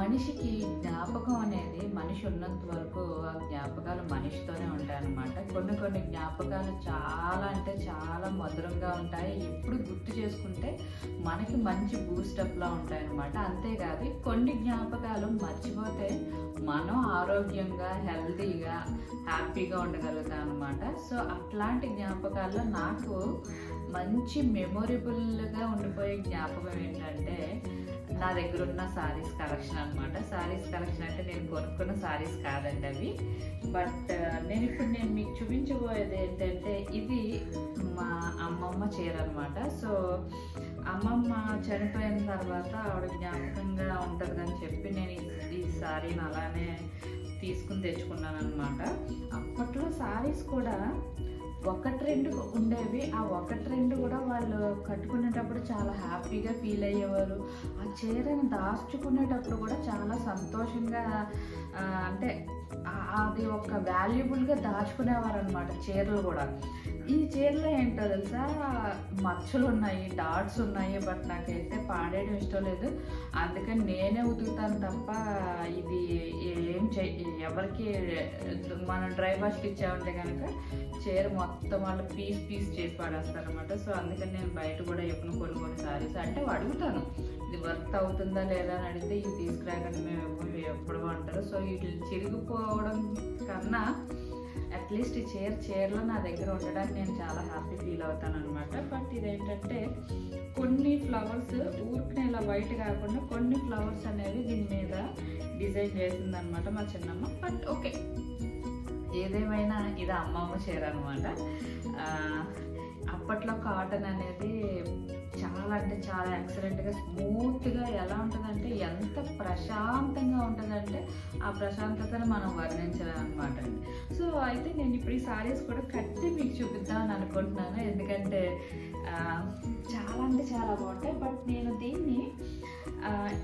మనిషికి జ్ఞాపకం అనేది మనిషి ఉన్నంత వరకు ఆ జ్ఞాపకాలు మనిషితోనే ఉంటాయన్నమాట. కొన్ని కొన్ని జ్ఞాపకాలు చాలా అంటే చాలా మధురంగా ఉంటాయి. ఎప్పుడు గుర్తు చేసుకుంటే మనకి మంచి బూస్టప్లా ఉంటాయన్నమాట. అంతేకాదు కొన్ని జ్ఞాపకాలు మర్చిపోతే మనం ఆరోగ్యంగా హెల్తీగా హ్యాపీగా ఉండగలుగుతాం అనమాట సో అట్లాంటి జ్ఞాపకాల్లో నాకు మంచి మెమొరబుల్గా ఉండిపోయే జ్ఞాపకం ఏంటంటే నా దగ్గర ఉన్న సారీస్ కలెక్షన్ అనమాట సారీస్ కలెక్షన్ అంటే నేను కొనుక్కున్న సారీస్ కాదండి అవి. బట్ నేను ఇప్పుడు నేను మీకు చూపించబోయేది ఏంటంటే ఇది మా అమ్మమ్మ చీర అనమాట సో అమ్మమ్మ చనిపోయిన తర్వాత ఆవిడ జ్ఞాపకంగా ఉంటుందని చెప్పి నేను ఈ- ఈ సారీని అలానే తీసుకుని తెచ్చుకున్నాను అనమాట అప్పట్లో సారీస్ కూడా రెండు ఉండేవి. ఆ ఒకటి రెండు కూడా వాళ్ళు కట్టుకునేటప్పుడు చాలా హ్యాపీగా ఫీల్ అయ్యేవారు. ఆ చీరను దాచుకునేటప్పుడు కూడా చాలా సంతోషంగా అంటే అది ఒక వాల్యుబుల్గా దాచుకునేవారు అనమాట చీరలు కూడా. ఈ చీరలో ఏంటో తెలుసా? మచ్చలు ఉన్నాయి డాట్స్ ఉన్నాయి బట్ నాకైతే పాడేయడం ఇష్టం లేదు. అందుకని నేనే ఉతుకుతాను తప్ప ఇది ఏం చే ఎవరికి మనం డ్రై వాష్కి ఇచ్చామంటే కనుక చీర మొత్తం వాళ్ళు పీస్ పీస్ చేసి పడేస్తారు అనమాట సో అందుకని నేను బయట కూడా ఎప్పుడు కొన్ని కొన్ని సారీస్ అంటే అడుగుతాను. ఇది వర్త్ అవుతుందా లేదా అని అడిగితే ఇది తీసుకురాకండి మేము ఎప్పుడు ఎప్పుడు అంటారు సో వీటి చిరిగిపోవడం కన్నా అట్లీస్ట్ ఈ చైర్ చీరలో నా దగ్గర ఉండడానికి నేను చాలా హ్యాపీ ఫీల్ అవుతాను అనమాట బట్ ఇదేంటంటే కొన్ని ఫ్లవర్స్ ఊరికి ఇలా వైట్ కాకుండా కొన్ని ఫ్లవర్స్ అనేవి దీని మీద డిజైన్ చేసిందనమాట మా చిన్నమ్మ. బట్ ఓకే ఏదేమైనా ఇది అమ్మమ్మ చీర అనమాట అప్పట్లో కాటన్ అనేది చాలా అంటే చాలా ఎక్సలెంట్గా స్మూత్గా ఎలా ఉంటుందంటే ఎంత ప్రశాంతంగా ఉంటుందంటే ఆ ప్రశాంతతను మనం వర్ణించలేం అనమాట అండి సో అయితే నేను ఇప్పుడు ఈ సారీస్ కూడా కట్టి మీకు చూపిద్దామని అనుకుంటున్నాను. ఎందుకంటే చాలా అంటే చాలా బాగుంటాయి. బట్ నేను దీన్ని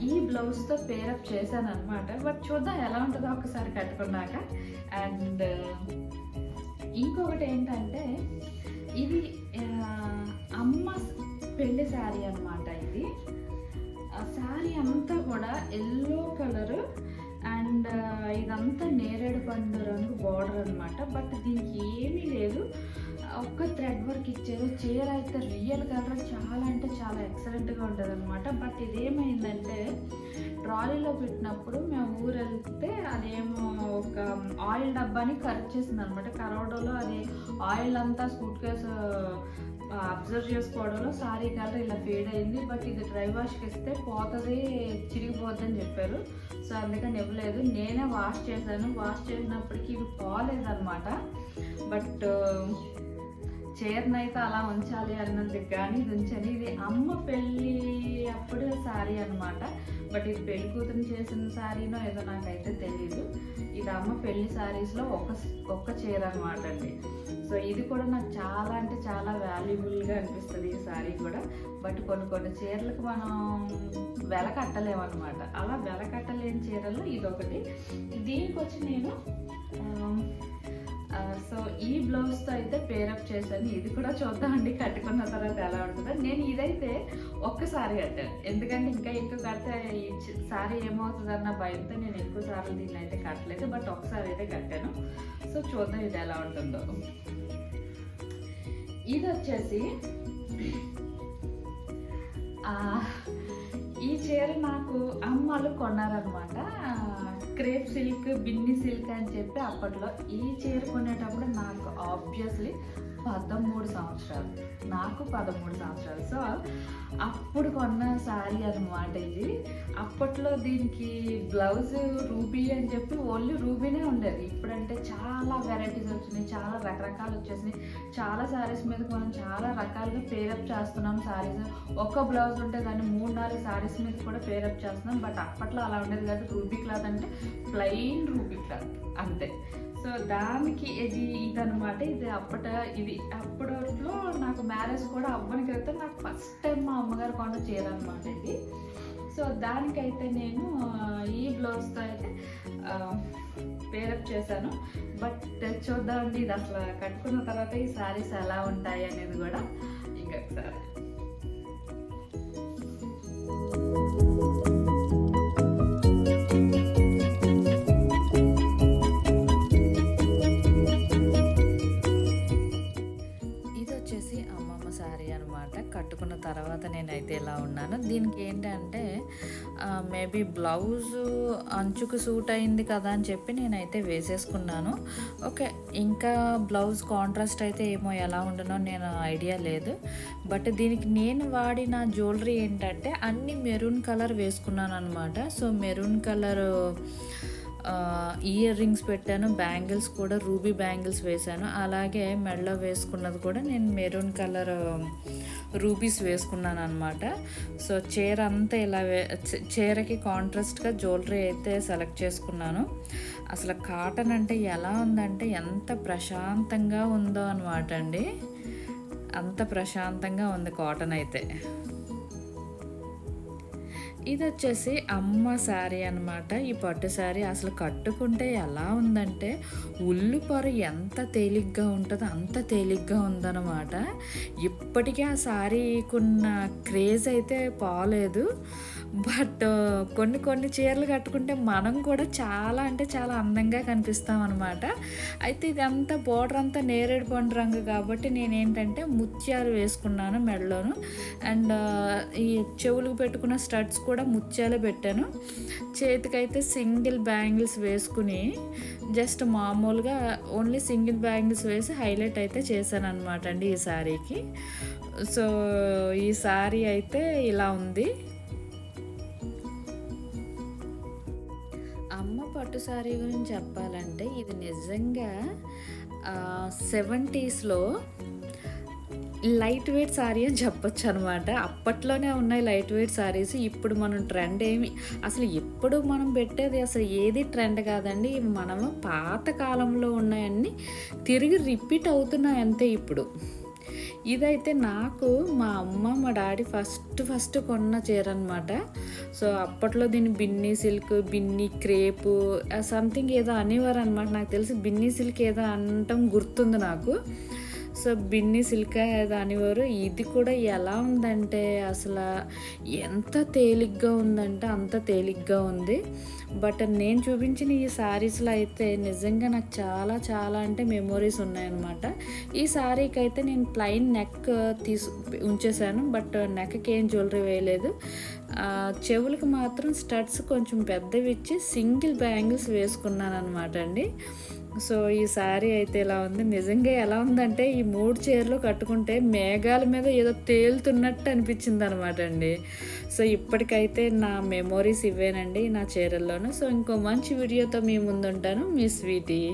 ఈ బ్లౌజ్తో పేరప్ చేశాను అనమాట బట్ చూద్దాం ఎలా ఉంటుందో ఒకసారి కట్టుకున్నాక. అండ్ ఇంకొకటి ఏంటంటే ఇది అమ్మ పెళ్ళి శారీ అనమాట ఇది. ఆ శారీ అంతా కూడా ఎల్లో కలర్ అండ్ ఇదంతా నేరేడు పండు రంగు బార్డర్ అనమాట బట్ దీనికి ఏమీ లేదు. ఒక్క థ్రెడ్ వర్క్ ఇచ్చారు. చీర అయితే రియల్ కలర్ చాలా అంటే చాలా ఎక్సలెంట్గా ఉంటుంది అనమాట బట్ ఇదేమైందంటే ట్రాలీలో పెట్టినప్పుడు మేము ఊరు వెళ్తే అదేమో ఒక ఆయిల్ డబ్బాని కరెక్ట్ చేసింది అనమాట కరోడోలో అది ఆయిల్ అంతా సూట్ కేసు అబ్జర్వ్ చేసుకోవడంలో సారీ కలర్ ఇలా ఫేడ్ అయింది బట్ ఇది డ్రై వాష్కి ఇస్తే పోతుంది చిరిగిపోద్దని చెప్పారు. సో అందుకని ఇవ్వలేదు. నేనే వాష్ చేశాను. వాష్ చేసినప్పటికీ ఇవి పోలేదన్నమాట. బట్ చీరనైతే అలా ఉంచాలి అన్నందుకు కానీ ఇది ఉంచాను. ఇది అమ్మ పెళ్ళి అప్పుడు శారీ అనమాట బట్ ఇది పెళ్ళి కూతురు చేసిన శారీనో ఏదో నాకైతే తెలియదు ఇది అమ్మ పెళ్ళి శారీస్లో ఒక ఒక్క చీర అనమాట అండి. సో ఇది కూడా నాకు చాలా అంటే చాలా వాల్యుబుల్గా అనిపిస్తుంది ఈ శారీ కూడా. బట్ కొన్ని కొన్ని చీరలకు మనం వెల కట్టలేమన్నమాట అలా వెల కట్టలేని చీరల్లో ఇది ఒకటి దీనికి వచ్చి నేను సో ఈ బ్లౌజ్తో అయితే పేరప్ చేశాను. ఇది కూడా చూద్దామండి కట్టుకున్న తర్వాత ఎలా ఉంటుందో. నేను ఇదైతే ఒక్కసారి కట్టాను. ఎందుకంటే ఇంకా ఎక్కువ కడితే ఈ సారీ ఏమవుతుందన్న భయంతో నేను ఎక్కువ సార్లు దీన్ని అయితే కట్టలేదు. బట్ ఒకసారి అయితే కట్టాను. సో చూద్దాం ఇది ఎలా ఉంటుందో. ఇది వచ్చేసి ఈ చీర నాకు అమ్మలు కొన్నారనమాట క్రేప్ సిల్క్ బిన్ని సిల్క్ అని చెప్పి అప్పట్లో ఈ చీర కొనేటప్పుడు నాకు ఆబ్వియస్లీ పదమూడు సంవత్సరాలు. నాకు పదమూడు సంవత్సరాలు. సో అప్పుడు కొన్న శారీ అనమాట ఇది. అప్పట్లో దీనికి బ్లౌజ్ రూబీ అని చెప్పి ఓన్లీ రూబీనే ఉండేది. ఇప్పుడంటే చాలా వెరైటీస్ వచ్చినాయి చాలా రకరకాలు వచ్చేసినాయి. చాలా శారీస్ మీద మనం చాలా రకాలుగా పేరప్ చేస్తున్నాం శారీస్. ఒక్క బ్లౌజ్ ఉంటే దాన్ని మూడు నాలుగు శారీస్ మీద కూడా పేరప్ చేస్తున్నాం. బట్ అప్పట్లో అలా ఉండేది కాదు. రూబీ క్లాత్ అంటే ప్లెయిన్ రూబీ క్లాత్ అంతే. సో దానికి ఇది ఇదనమాట ఇది అప్పట ఇది అప్పట్లో నాకు మ్యారేజ్ కూడా అవ్వని క్రితం నాకు ఫస్ట్ టైం మా అమ్మగారు కొన్న చీర అనమాట ఇది. సో దానికైతే నేను ఈ బ్లౌజ్తో అయితే పేరప్ చేశాను. బట్ చూద్దామండి ఇది అసలు కట్టుకున్న తర్వాత ఈ శారీస్ ఎలా ఉంటాయి అనేది కూడా. ఇంకొకసారి అయితే ఇలా ఉన్నాను. దీనికి ఏంటంటే మేబీ బ్లౌజ్ అంచుకు సూట్ అయింది కదా అని చెప్పి నేనైతే వేసేసుకున్నాను. ఓకే ఇంకా బ్లౌజ్ కాంట్రాస్ట్ అయితే ఏమో ఎలా ఉండనో నేను ఐడియా లేదు. బట్ దీనికి నేను వాడిన జ్యువెలరీ ఏంటంటే అన్ని మెరూన్ కలర్ వేసుకున్నాను అనమాట so maroon colour ear rings పెట్టాను బ్యాంగిల్స్ కూడా రూబీ బ్యాంగిల్స్ వేశాను. అలాగే మెడలో వేసుకున్నది కూడా నేను మెరూన్ కలర్ రూబీస్ వేసుకున్నాను అనమాట సో చీర అంతా ఇలా వే చీరకి కాంట్రాస్ట్గా జ్యువెలరీ అయితే సెలెక్ట్ చేసుకున్నాను. అసలు కాటన్ అంటే ఎలా ఉందంటే ఎంత ప్రశాంతంగా ఉందో అనమాట అండి. అంత ప్రశాంతంగా ఉంది కాటన్ అయితే. ఇది వచ్చేసి అమ్మ శారీ అనమాట ఈ పట్టు శారీ అసలు కట్టుకుంటే ఎలా ఉందంటే ఉల్లు పొర ఎంత తేలిగ్గా ఉంటుందో అంత తేలిగ్గా ఉందన్నమాట. ఇప్పటికీ ఆ శారీకున్న క్రేజ్ అయితే పోలేదు. బట్ కొన్ని కొన్ని చీరలు కట్టుకుంటే మనం కూడా చాలా అంటే చాలా అందంగా కనిపిస్తాం అనమాట అయితే ఇదంతా బోర్డర్ అంతా నేరేడు పండు రంగు కాబట్టి నేనేంటంటే ముత్యాలు వేసుకున్నాను మెడలోను. అండ్ ఈ చెవులకు పెట్టుకున్న స్టడ్స్ కూడా ముత్యాలే పెట్టాను. చేతికైతే సింగిల్ బ్యాంగిల్స్ వేసుకుని జస్ట్ మామూలుగా ఓన్లీ సింగిల్ బ్యాంగిల్స్ వేసి హైలైట్ అయితే చేశాను అనమాట అండి ఈ శారీకి సో ఈ శారీ అయితే ఇలా ఉంది. అమ్మ పట్టు శారీ గురించి చెప్పాలంటే ఇది నిజంగా సెవెంటీస్లో లైట్ వెయిట్ శారీ అని చెప్పొచ్చు అనమాట అప్పట్లోనే ఉన్నాయి లైట్ వెయిట్ శారీస్ ఇప్పుడు మనం ట్రెండ్ ఏమి అసలు ఎప్పుడు మనం పెట్టేది అసలు ఏది ట్రెండ్ కాదండి మనము పాత కాలంలో ఉన్నాయన్నీ తిరిగి రిపీట్ అవుతున్నాయి అంతే ఇప్పుడు. ఇదైతే నాకు మా అమ్మ మా డాడీ ఫస్ట్ ఫస్ట్ కొన్న చీర అనమాట సో అప్పట్లో దీన్ని Binny silk Binny crepe something ఏదో అనేవారు అనమాట నాకు తెలిసి బిన్నీ సిల్క్ ఏదో అనటం గుర్తుంది నాకు. సో బిన్ని సిల్క్ దానివారు. ఇది కూడా ఎలా ఉందంటే అసలు ఎంత తేలిగ్గా ఉందంటే అంత తేలిగ్గా ఉంది. బట్ నేను చూపించిన ఈ శారీస్లో అయితే నిజంగా నాకు చాలా చాలా అంటే మెమొరీస్ ఉన్నాయన్నమాట. ఈ శారీకి అయితే నేను ప్లైన్ నెక్ తీసు ఉంచేసాను బట్ నెక్కి ఏం జ్యువెలరీ వేయలేదు. చెవులకు మాత్రం స్టడ్స్ కొంచెం పెద్దవి ఇచ్చి సింగిల్ బ్యాంగిల్స్ వేసుకున్నాను అనమాట అండి. సో ఈ శారీ అయితే ఇలా ఉంది? నిజంగా ఎలా ఉందంటే ఈ మూడు చీరలు కట్టుకుంటే మేఘాల మీద ఏదో తేలుతున్నట్టు అనిపించింది అనమాట అండి. సో ఇప్పటికైతే నా మెమోరీస్ ఇవేనండి నా చీరల్లోనూ. సో ఇంకో మంచి వీడియోతో మీ ముందుంటాను. మీ స్వీటీ.